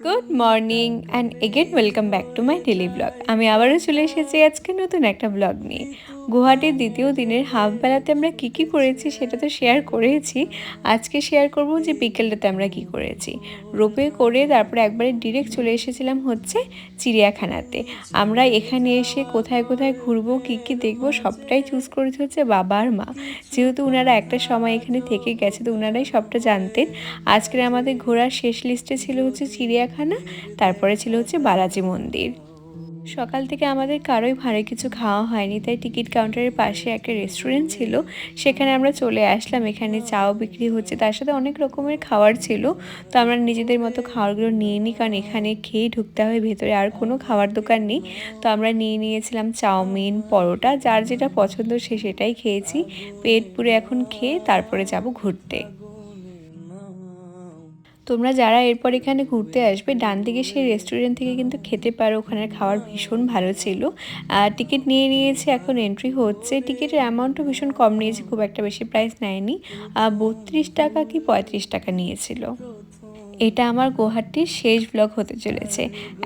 Good morning and again welcome back to my daily vlog আমি আবারও চলে এসেছি আজকে নতুন একটা ব্লগ নিয়ে। গুয়াহাটির দ্বিতীয় দিনের হাফ বেলাতে আমরা কী কী করেছি সেটা তো শেয়ার করেছি। আজকে শেয়ার করব যে বিকেলটাতে আমরা কি করেছি। রোপে করে তারপরে একবারে ডিরেক্ট চলে এসেছিলাম হচ্ছে চিড়িয়াখানাতে। আমরা এখানে এসে কোথায় কোথায় ঘুরবো, কী কী দেখব সবটাই চুজ করেছে হচ্ছে বাবা আর মা। যেহেতু ওনারা একটা সময় এখানে থেকে গেছে তো ওনারাই সবটা জানতেন। আজকের আমাদের ঘোরার শেষ লিস্টে ছিল হচ্ছে চিড়িয়াখানা, তারপরে ছিল হচ্ছে বালাজি মন্দির। সকাল থেকে আমাদের কারোই ভাড়ে কিছু খাওয়া হয়নি, তাই টিকিট কাউন্টারের পাশে একটা রেস্টুরেন্ট ছিল, সেখানে আমরা চলে আসলাম। এখানে চাও বিক্রি হচ্ছে, তার সাথে অনেক রকমের খাবার ছিল, তো আমরা নিজেদের মতো খাবারগুলো নিয়ে নিই, কারণ এখানে খেয়ে ঢুকতে হয় ভেতরে আর কোনো খাবার দোকান নেই। তো আমরা নিয়ে নিয়েছিলাম চাউমিন, পরোটা, যার যেটা পছন্দ সে সেটাই খেয়েছি, পেট পুরে এখন খেয়ে তারপরে যাব ঘুরতে। তোমরা যারা এরপর এখানে ঘুরতে আসবে ডান দিকে সেই রেস্টুরেন্ট থেকে কিন্তু খেতে পারো। ওখানের খাওয়ার ভীষণ ভালো ছিল। আর টিকিট নিয়ে নিয়েছে, এখন এন্ট্রি হচ্ছে। টিকিটের অ্যামাউন্টও ভীষণ কম নিয়েছে, খুব একটা বেশি প্রাইস নেয়নি। বত্রিশ টাকা কি পঁয়ত্রিশ টাকা নিয়েছিল। এটা আমার গুয়াহাটির শেষ ব্লগ হতে চলেছে।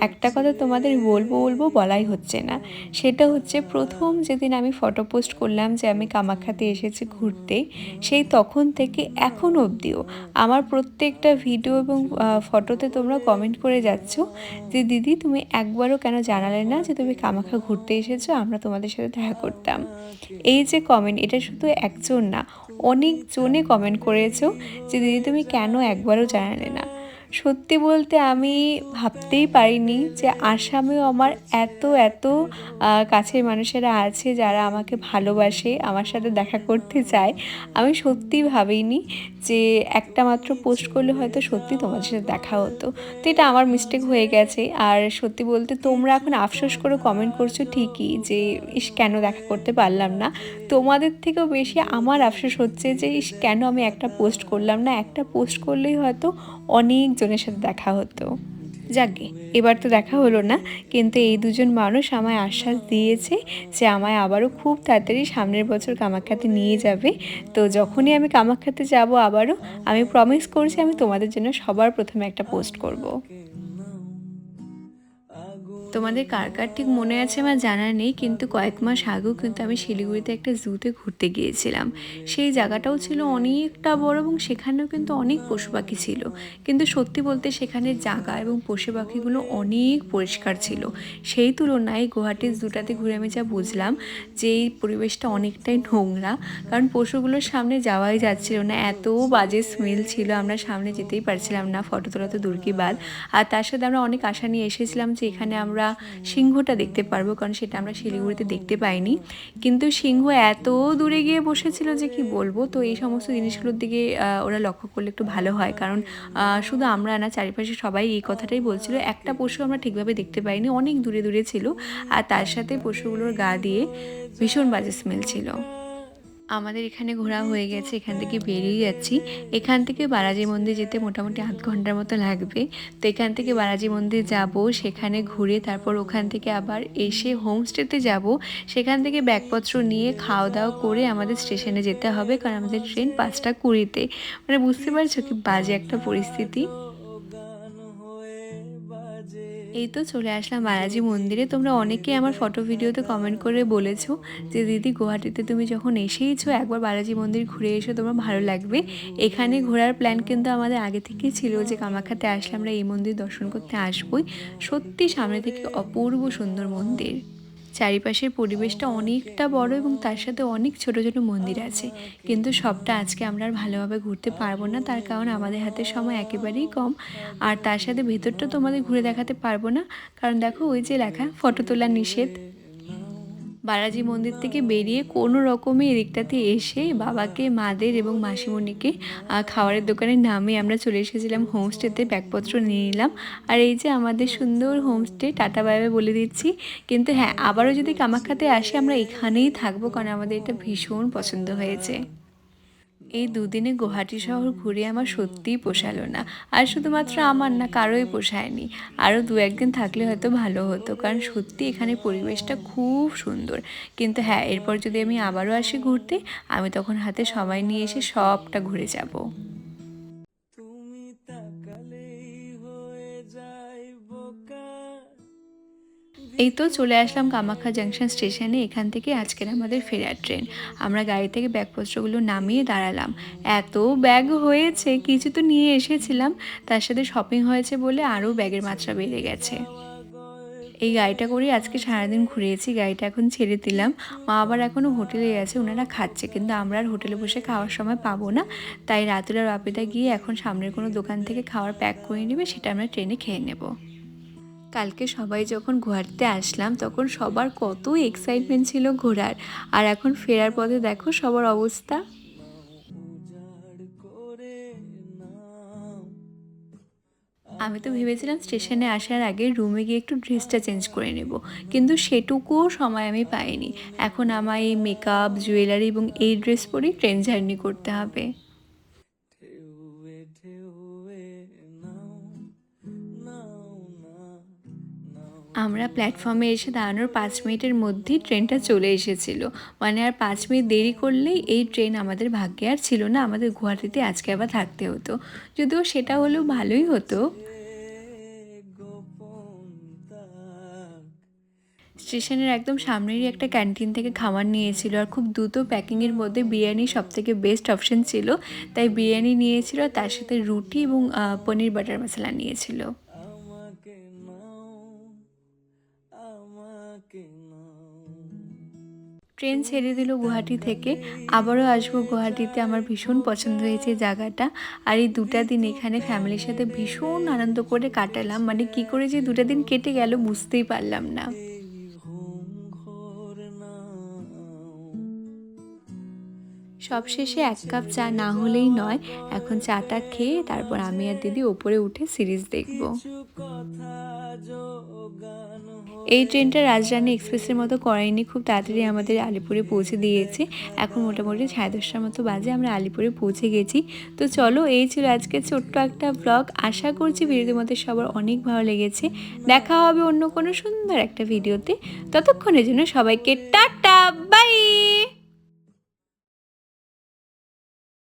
একটা কথা তোমাদের বলব বলব বলাই হচ্ছে না। সেটা হচ্ছে প্রথম যেদিন আমি ফটো পোস্ট করলাম যে আমি কামাখ্যাতে এসেছি ঘুরতে, সেই তখন থেকে এখন অবধিও আমার প্রত্যেকটা ভিডিও এবং ফটোতে তোমরা কমেন্ট করে যাচ্ছ যে, দিদি, তুমি একবারও কেন জানালে না যে তুমি কামাখ্যা ঘুরতে এসেছ? আমরা তোমাদের সাথে দেখা করতাম। এই যে কমেন্ট এটা শুধু একজন না, অনেকজনে কমেন্ট করেছ যে, দিদি, তুমি কেন একবারও জানালে না? সত্যি বলতে আমি ভাবতেই পারিনি যে আসামেও আমার এত এত কাছের মানুষেরা আছে যারা আমাকে ভালোবাসে, আমার সাথে দেখা করতে চায়। আমি সত্যি ভাবিনি যে একটা মাত্র পোস্ট করলে হয়তো সত্যি তোমাদের সাথে দেখা হতো। তো এটা আমার মিস্টেক হয়ে গেছে। আর সত্যি বলতে তোমরা এখন আফসোস করে কমেন্ট করছ ঠিকই যে, ইস, কেন দেখা করতে পারলাম না? তোমাদের থেকেও বেশি আমার আফসোস হচ্ছে যে, ইস, কেন আমি একটা পোস্ট করলাম না? একটা পোস্ট করলেই হয়তো অনেকজনের সাথে দেখা হতো। যাকে এবার তো দেখা হলো না, কিন্তু এই দুজন মানুষ আমায় আশ্বাস দিয়েছে যে আমায় আবারও খুব তাড়াতাড়ি সামনের বছর কামাখ্যাতে নিয়ে যাবে। তো যখনই আমি কামাখ্যাতে যাব আবারও, আমি প্রমিস করছি আমি তোমাদের জন্য সবার প্রথমে একটা পোস্ট করব। তোমাদের কার কার ঠিক মনে আছে আমার জানা নেই, কিন্তু কয়েক মাস আগেও কিন্তু আমি শিলিগুড়িতে একটা জুতে ঘুরতে গিয়েছিলাম। সেই জায়গাটাও ছিল অনেকটা বড় এবং সেখানেও কিন্তু অনেক পশু পাখি ছিল। কিন্তু সত্যি বলতে সেখানে জায়গা এবং পশু পাখিগুলো অনেক পরিষ্কার ছিল। সেই তুলনায় গুয়াহাটির জুটাতে ঘুরে আমি যা বুঝলাম, যে এই পরিবেশটা অনেকটাই নোংরা, কারণ পশুগুলোর সামনে যাওয়াই যাচ্ছিল না। এত বাজে স্মেল ছিল, আমরা সামনে যেতেই পারছিলাম না, ফটো তোলা তো দূরকি বাদ আর তার সাথে আমরা অনেক আশা নিয়ে এসেছিলাম যে এখানে আমরা আমরা সিংহটা দেখতে পারব, কারণ সেটা আমরা শিলিগুড়িতে দেখতে পাইনি। কিন্তু সিংহ এত দূরে গিয়ে বসেছিল যে কি বলব? তো এই সমস্ত জিনিসগুলোর দিকে ওরা লক্ষ্য করলে একটু ভালো হয়। কারণ শুধু আমরা না, চারিপাশে সবাই এই কথাটাই বলছিল। একটা পশু আমরা ঠিকভাবে দেখতে পাইনি, অনেক দূরে দূরে ছিল। আর তার সাথে পশুগুলোর গা দিয়ে ভীষণ বাজে স্মেল ছিল। আমাদের এখানে ঘোরা হয়ে গেছে, এখান থেকে বেরিয়ে যাচ্ছি। এখান থেকে বালাজি মন্দির যেতে মোটামুটি আধ ঘণ্টার মতো লাগবে। তো এখান থেকে বালাজি মন্দির যাব, সেখানে ঘুরে তারপর ওখান থেকে আবার এসে হোমস্টেতে যাব। সেখান থেকে ব্যাগপত্র নিয়ে খাওয়া দাওয়া করে আমাদের স্টেশনে যেতে হবে, কারণ আমাদের ট্রেন পাঁচটা কুড়িতে। মানে বুঝতে পারছ কি বাজে একটা পরিস্থিতি? এই তো চলে আসলাম বালাজি মন্দিরে। তোমরা অনেকেই আমার ফটো ভিডিওতে কমেন্ট করে বলেছ যে, দিদি, গুয়াহাটিতে তুমি যখন এসেইছো, একবার বালাজি মন্দির ঘুরে এসো, তোমার ভালো লাগবে। এখানে ঘোরার প্ল্যান কিন্তু আমাদের আগে থেকেই ছিল যে কামাখাতে আসলে আমরা এই মন্দির দর্শন করতে আসবোই। সত্যি সামনে থেকে অপূর্ব সুন্দর মন্দির। চারিপাশের পরিবেশটা অনেকটা বড় এবং তার সাথে অনেক ছোট ছোট মন্দির আছে। কিন্তু সবটা আজকে আমরা আর ভালোভাবে ঘুরতে পারব না। তার কারণ আমাদের হাতে সময় একেবারেই কম। আর তার সাথে ভেতরটা তোমাদের ঘুরে দেখাতে পারব না। কারণ দেখো ওই যে লেখা, ফটো তোলা নিষেধ। বালাজি মন্দির থেকে বেরিয়ে কোনো রকমে এদিকটাতে এসে বাবাকে, মাদের এবং মাসিমণিকে খাবারের দোকানে নামে আমরা চলে এসেছিলাম। হোমস্টেতে ব্যাগপত্র নিয়ে নিলাম। আর এই যে আমাদের সুন্দর হোমস্টে টাটা বাইবে বলে দিচ্ছি। কিন্তু হ্যাঁ আবারও যদি কামাখ্যাতে আসে, আমরা এখানেই থাকব, কারণ আমাদের এটা ভীষণ পছন্দ হয়েছে। এই দুদিনে গুয়াহাটি শহর ঘুরে আমার সত্যিই পোষালো না। আর শুধুমাত্র আমার না, কারোই পোষায়নি। আরও দু একদিন থাকলে হয়তো ভালো হতো, কারণ সত্যি এখানে পরিবেশটা খুব সুন্দর। কিন্তু হ্যাঁ এরপর যদি আমি আবারও আসি ঘুরতে, আমি তখন হাতে সময় নিয়ে এসে সবটা ঘুরে যাব। এই তো চলে আসলাম কামাখ্যা জাংশন স্টেশনে, এখান থেকে আজকের আমাদের ফেরার ট্রেন। আমরা গাড়ি থেকে ব্যাগপত্রগুলো নামিয়ে দাঁড়ালাম। এত ব্যাগ হয়েছে, কিছু তো নিয়ে এসেছিলাম। তার সাথে শপিং হয়েছে বলে আরও ব্যাগের মাত্রা বেড়ে গেছে। এই গাড়িটা করে আজকে সারাদিন ঘুরিয়েছি গাড়িটা এখন ছেড়ে দিলাম। মা আবার এখনও হোটেলে আছে ওনারা খাচ্ছে, কিন্তু আমরা আর হোটেলে বসে খাওয়ার সময় পাবো না। তাই রাতুল আর বাপিদা গিয়ে এখন সামনের কোনো দোকান থেকে খাওয়ার প্যাক করে নেবে, সেটা আমরা ট্রেনে খেয়ে নেব। কালকে সবাই যখন ঘোরাতে আসলাম, তখন সবার কত এক্সাইটমেন্ট ছিল ঘোরার। আর এখন ফেরার পথে দেখো সবার অবস্থা। আমি তো ভেবেছিলাম স্টেশনে আসার আগে রুমে গিয়ে একটু ড্রেসটা চেঞ্জ করে নেব, কিন্তু সেটুকুও সময় আমি পাইনি। এখন আমার এই মেকআপ জুয়েলারি এবং এই ড্রেস পরেই ট্রেন জার্নি করতে হবে। আমরা প্ল্যাটফর্মে এসে দাঁড়ানোর পাঁচ মিনিটের মধ্যেই ট্রেনটা চলে এসেছিল। মানে আর পাঁচ মিনিট দেরি করলেই এই ট্রেন আমাদের ভাগ্যে আর ছিল না, আমাদের গুয়াহাটিতে আজকে আবার থাকতে হতো। যদিও সেটা হলেও ভালোই হতো। স্টেশনের একদম সামনেরই একটা ক্যান্টিন থেকে খাবার নিয়েছিল আর খুব দ্রুত প্যাকিংয়ের মধ্যে বিরিয়ানি সব থেকে বেস্ট অপশন ছিল। তাই বিরিয়ানি নিয়েছিল তার সাথে রুটি এবং পনির বাটার মশলা নিয়েছিল। ট্রেন ছেড়ে দিল গুয়াহাটি থেকে। আবারও আসব গুয়াহাটিতে। আমার ভীষণ পছন্দ হয়েছে জায়গাটা। আর এই দুটা দিন এখানে ফ্যামিলির সাথে ভীষণ আনন্দ করে কাটালাম। মানে কি করে যে দুটা দিন কেটে গেল বুঝতেই পারলাম না। সবশেষে এক কাপ চা না হলেই নয় এখন চাটা খেয়ে তারপর আমি আর দিদি ওপরে উঠে সিরিজ দেখব। এই ট্রেনটা রাজরানী এক্সপ্রেসের মতো করায়নি খুব তাড়াতাড়ি আমাদের আলিপুরে পৌঁছে দিয়েছে। এখন মোটামুটি সাড়ে দশটার মতো বাজে আমরা আলিপুরে পৌঁছে গেছি। তো চলো, এই ছিল আজকে ছোট্ট একটা ব্লগ আশা করছি ভিডিওর মধ্যে সবার অনেক ভালো লেগেছে। দেখা হবে অন্য কোনো সুন্দর একটা ভিডিওতে। ততক্ষণের জন্য সবাইকে টাটা, বাই!